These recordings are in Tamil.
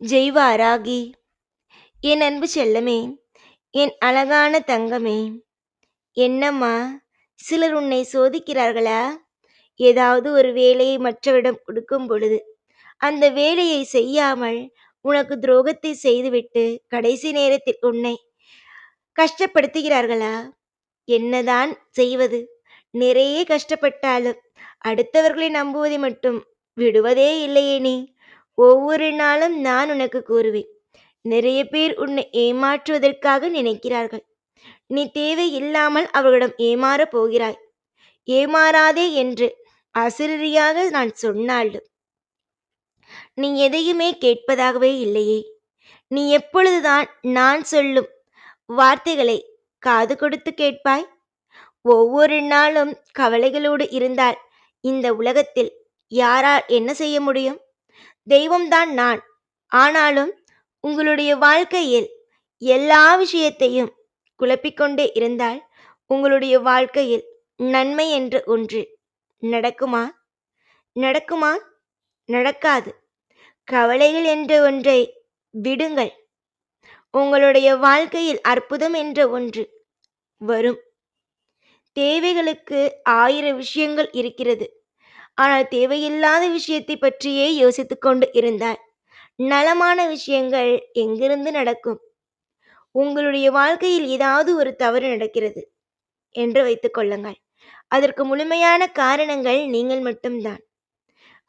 ஜெய்வாராகி. என் அன்பு செல்லமே என் அழகான தங்கமே என்னம்மா சிலர் உன்னை சோதிக்கிறார்களா? ஏதாவது ஒரு வேலையை மற்றவரிடம் கொடுக்கும் பொழுது அந்த வேலையை செய்யாமல் உனக்கு துரோகத்தை செய்துவிட்டு கடைசி நேரத்தில் உன்னை கஷ்டப்படுத்துகிறார்களா? என்னதான் செய்வது? நிறைய கஷ்டப்பட்டாலும் அடுத்தவர்களை நம்புவதை மட்டும் விடுவதே இல்லையே நீ. ஒவ்வொரு நாளும் நான் உனக்கு கூறுவேன். நிறைய பேர் உன்னை ஏமாற்றுவதற்காக நினைக்கிறார்கள். நீ தேவையில்லாமல் அவர்களிடம் ஏமாறப் போகிறாய். ஏமாறாதே என்று அசிரியாக நான் சொன்னாலும் நீ எதையுமே கேட்பதாகவே இல்லையே. நீ எப்பொழுதுதான் நான் சொல்லும் வார்த்தைகளை காது கொடுத்து கேட்பாய்? ஒவ்வொரு நாளும் கவலைகளோடு இருந்தால் இந்த உலகத்தில் யாரால் என்ன செய்ய முடியும்? தெய்வம்தான் நான். ஆனாலும் உங்களுடைய வாழ்க்கையில் எல்லா விஷயத்தையும் குழப்பிக்கொண்டே இருந்தால் உங்களுடைய வாழ்க்கையில் நன்மை என்று ஒன்று நடக்குமா? நடக்குமா? நடக்காது. கவலைகள் என்ற ஒன்றை விடுங்கள். உங்களுடைய வாழ்க்கையில் அற்புதம் என்ற ஒன்று வரும். தேவைகளுக்கு ஆயிரம் விஷயங்கள் இருக்கிறது. ஆனால் தேவையில்லாத விஷயத்தை பற்றியே யோசித்து கொண்டு இருந்தால் நலமான விஷயங்கள் எங்கிருந்து நடக்கும்? உங்களுடைய வாழ்க்கையில் ஏதாவது ஒரு தவறு நடக்கிறது என்று வைத்துக் கொள்ளுங்கள். அதற்கு முழுமையான காரணங்கள் நீங்கள் மட்டும்தான்.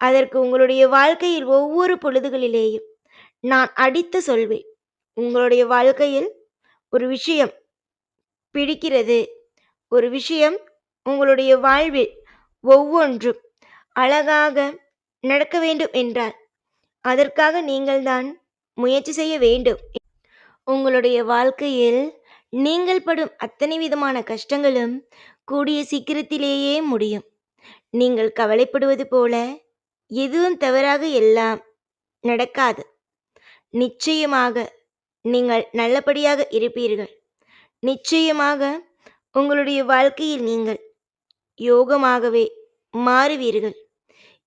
அதற்கு உங்களுடைய வாழ்க்கையில் ஒவ்வொரு பொழுதுகளிலேயும் நான் அடித்து சொல்வேன். உங்களுடைய வாழ்க்கையில் ஒரு விஷயம் பிடிக்கிறது. ஒரு விஷயம் உங்களுடைய வாழ்வில் ஒவ்வொன்றும் அழகாக நடக்க வேண்டும் என்றால் அதற்காக நீங்கள்தான் முயற்சி செய்ய வேண்டும். உங்களுடைய வாழ்க்கையில் நீங்கள் படும் அத்தனை விதமான கஷ்டங்களும் கூடிய சீக்கிரத்திலேயே முடியும். நீங்கள் கவலைப்படுவது போல எதுவும் தவறாக எல்லாம் நடக்காது. நிச்சயமாக நீங்கள் நல்லபடியாக இருப்பீர்கள். நிச்சயமாக உங்களுடைய வாழ்க்கையில் நீங்கள் யோகமாகவே மாறுவீர்கள்.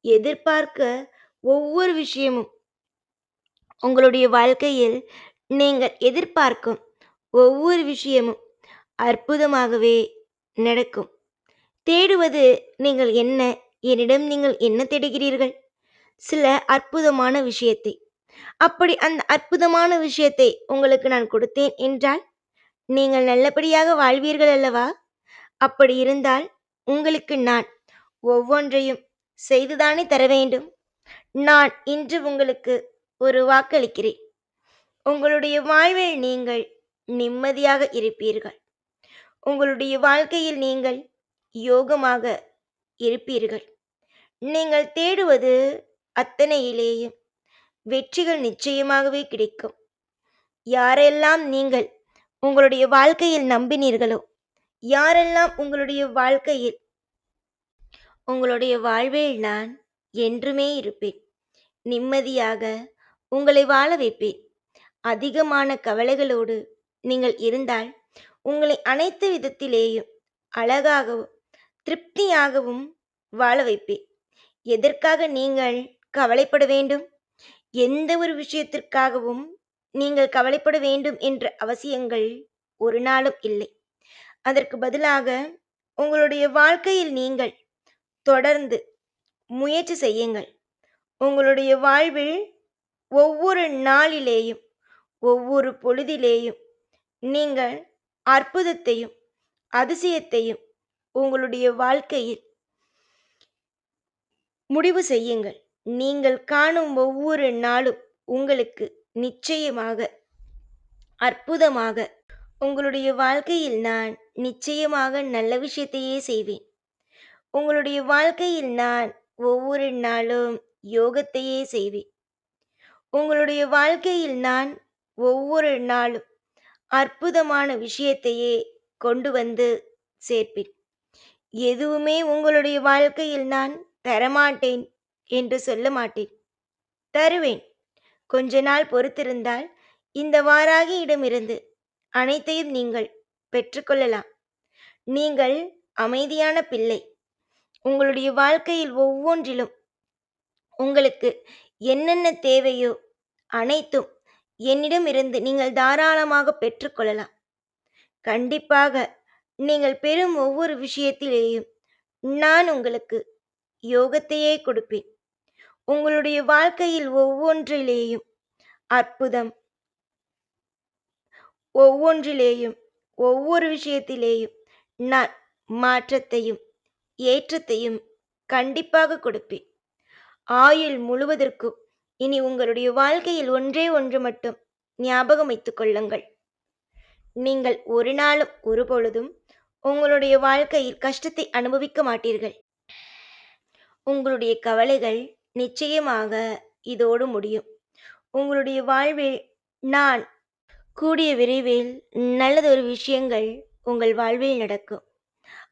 எதிர்பார்க்க ஒவ்வொரு விஷயமும் உங்களுடைய வாழ்க்கையில் நீங்கள் எதிர்பார்க்கும் ஒவ்வொரு விஷயமும் அற்புதமாகவே நடக்கும். தேடுவது நீங்கள் என்ன என்னிடம் நீங்கள் என்ன தேடுகிறீர்கள்? சில அற்புதமான விஷயத்தை. அப்படி அந்த அற்புதமான விஷயத்தை உங்களுக்கு நான் கொடுத்தேன் என்றால் நீங்கள் நல்லபடியாக வாழ்வீர்கள் அல்லவா? அப்படி இருந்தால் உங்களுக்கு நான் ஒவ்வொன்றையும் செய்துதானே தர வேண்டும்? நான் இன்று உங்களுக்கு ஒரு வாக்களிக்கிறேன். உங்களுடைய வாழ்வில் நீங்கள் நிம்மதியாக இருப்பீர்கள். உங்களுடைய வாழ்க்கையில் நீங்கள் யோகமாக இருப்பீர்கள். நீங்கள் தேடுவது அத்தனையிலேயும் வெற்றிகள் நிச்சயமாகவே கிடைக்கும். யாரெல்லாம் நீங்கள் உங்களுடைய வாழ்க்கையில் நம்பினீர்களோ யாரெல்லாம் உங்களுடைய வாழ்க்கையில் உங்களுடைய வாழ்வில் நான் என்றுமே இருப்பேன். நிம்மதியாக உங்களை வாழ வைப்பேன். அதிகமான கவலைகளோடு நீங்கள் இருந்தால் உங்களை அனைத்து விதத்திலேயும் அழகாகவும் திருப்தியாகவும் வாழ வைப்பேன். எதற்காக நீங்கள் கவலைப்பட வேண்டும்? எந்த ஒரு விஷயத்திற்காகவும் நீங்கள் கவலைப்பட வேண்டும் என்ற அவசியங்கள் ஒரு நாளும் இல்லை. அதற்கு பதிலாக உங்களுடைய வாழ்க்கையில் நீங்கள் தொடர்ந்து முயற்சி செய்யுங்கள். உங்களுடைய வாழ்வில் ஒவ்வொரு நாளிலேயும் ஒவ்வொரு பொழுதிலேயும் நீங்கள் அற்புதத்தையும் அதிசயத்தையும் உங்களுடைய வாழ்க்கையில் முடிவு செய்யுங்கள். நீங்கள் காணும் ஒவ்வொரு நாளும் உங்களுக்கு நிச்சயமாக அற்புதமாக. உங்களுடைய வாழ்க்கையில் நான் நிச்சயமாக நல்ல விஷயத்தையே செய்வேன். உங்களுடைய வாழ்க்கையில் நான் ஒவ்வொரு நாளும் யோகத்தையே செய்வேன். உங்களுடைய வாழ்க்கையில் நான் ஒவ்வொரு நாளும் அற்புதமான விஷயத்தையே கொண்டு வந்து சேர்ப்பேன். எதுவுமே உங்களுடைய வாழ்க்கையில் நான் தரமாட்டேன் என்று சொல்ல மாட்டேன். தருவேன். கொஞ்ச நாள் பொறுத்திருந்தால் இந்த வாராகியிடமிருந்து அனைத்தையும் நீங்கள் பெற்றுக்கொள்ளலாம் நீங்கள் அமைதியான பிள்ளை. உங்களுடைய வாழ்க்கையில் ஒவ்வொன்றிலும் உங்களுக்கு என்னென்ன தேவையோ அனைத்தும் என்னிடம் இருந்து நீங்கள் தாராளமாக பெற்றுக்கொள்ளலாம் கண்டிப்பாக நீங்கள் பெறும் ஒவ்வொரு விஷயத்திலேயும் நான் உங்களுக்கு யோகத்தையே கொடுப்பேன். உங்களுடைய வாழ்க்கையில் ஒவ்வொன்றிலேயும் அற்புதம் ஒவ்வொன்றிலேயும் ஒவ்வொரு விஷயத்திலேயும் நான் மாற்றத்தையும் ஏற்றத்தையும் கண்டிப்பாக கொடுப்பேன். ஆயுள் முழுவதற்கும் இனி உங்களுடைய வாழ்க்கையில் ஒன்றே ஒன்று மட்டும் ஞாபகம் வைத்துக் கொள்ளுங்கள். நீங்கள் ஒரு நாளும் ஒரு பொழுதும் உங்களுடைய வாழ்க்கையில் கஷ்டத்தை அனுபவிக்க மாட்டீர்கள். உங்களுடைய கவலைகள் நிச்சயமாக இதோடு முடியும். உங்களுடைய வாழ்வில் நான் கூடிய விரைவில் நல்லதொரு விஷயங்கள் உங்கள் வாழ்வில் நடக்கும்.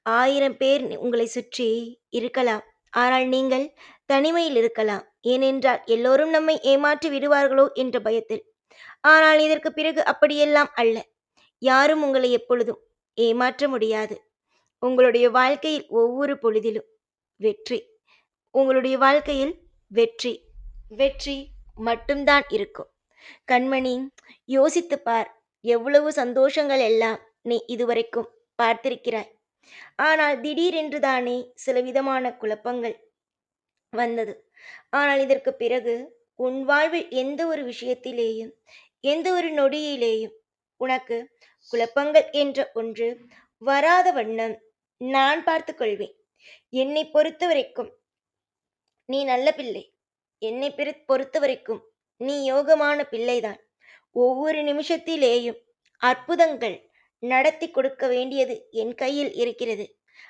ஆயிரம் பேர் உங்களை சுற்றி இருக்கலாம். ஆனால் நீங்கள் தனிமையில் இருக்கலாம். ஏனென்றால் எல்லோரும் நம்மை ஏமாற்றி விடுவார்களோ என்ற பயத்தில். ஆனால் இதற்கு பிறகு அப்படியெல்லாம் அல்ல. யாரும் உங்களை எப்பொழுதும் ஏமாற்ற முடியாது. உங்களுடைய வாழ்க்கையில் ஒவ்வொரு பொழுதிலும் வெற்றி. உங்களுடைய வாழ்க்கையில் வெற்றி. வெற்றி மட்டும்தான் இருக்கும். கண்மணி யோசித்துப் பார். எவ்வளவு சந்தோஷங்கள் எல்லாம் நீ இதுவரைக்கும் பார்த்திருக்கிறாய். ஆனால் திடீரென்று தானே சில விதமான குழப்பங்கள் வந்தது. ஆனால் இதற்கு பிறகு உன் வாழ்வில் எந்த ஒரு விஷயத்திலேயும் எந்த ஒரு நொடியிலேயும் உனக்கு குழப்பங்கள் என்ற ஒன்று வராத வண்ணம் நான் பார்த்து கொள்வேன். என்னை பொறுத்த வரைக்கும் நீ நல்ல பிள்ளை. என்னை பிற பொறுத்த வரைக்கும் நீ யோகமான பிள்ளைதான். ஒவ்வொரு நிமிஷத்திலேயும் அற்புதங்கள் நடத்தி கொடுக்க வேண்டியது என் கையில் இருக்கிறது.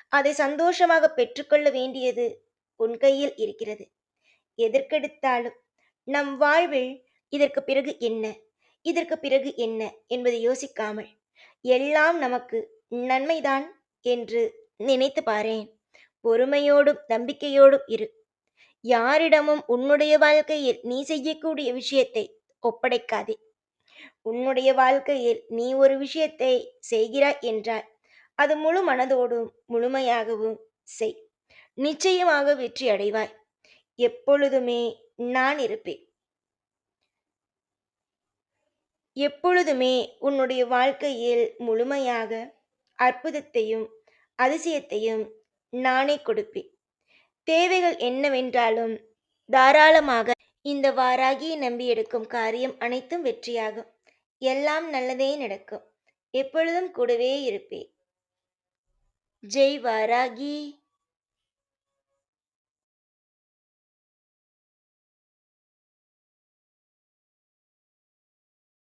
அதை சந்தோஷமாக பெற்றுக்கொள்ள வேண்டியது உன் கையில் இருக்கிறது. எதற்கெடுத்தாலும் நம் வாழ்வில் இதற்கு பிறகு என்ன? இதற்கு பிறகு என்ன என்பதை யோசிக்காமல் எல்லாம் நமக்கு நன்மைதான் என்று நினைத்து பாரேன். பொறுமையோடும் நம்பிக்கையோடும் இரு. யாரிடமும் உன்னுடைய வாழ்க்கையில் நீ செய்யக்கூடிய விஷயத்தை ஒப்படைக்காதே. உன்னுடைய வாழ்க்கையில் நீ ஒரு விஷயத்தை செய்கிறாய் என்றால் அது முழு மனதோடும் முழுமையாகவும் செய். நிச்சயமாக வெற்றி அடைவாய். எப்பொழுதுமே நான் இருப்பேன். எப்பொழுதுமே உன்னுடைய வாழ்க்கையில் முழுமையாக அற்புதத்தையும் அதிசயத்தையும் நானே கொடுப்பேன். தேவைகள் என்னவென்றாலும் தாராளமாக இந்த வாராகியை நம்பி எடுக்கும் காரியம் அனைத்தும் வெற்றியாகும். எல்லாம் நல்லதே நடக்கும். எப்பொழுதும் கூடவே இருப்பேன். ஜெய் வாராகி.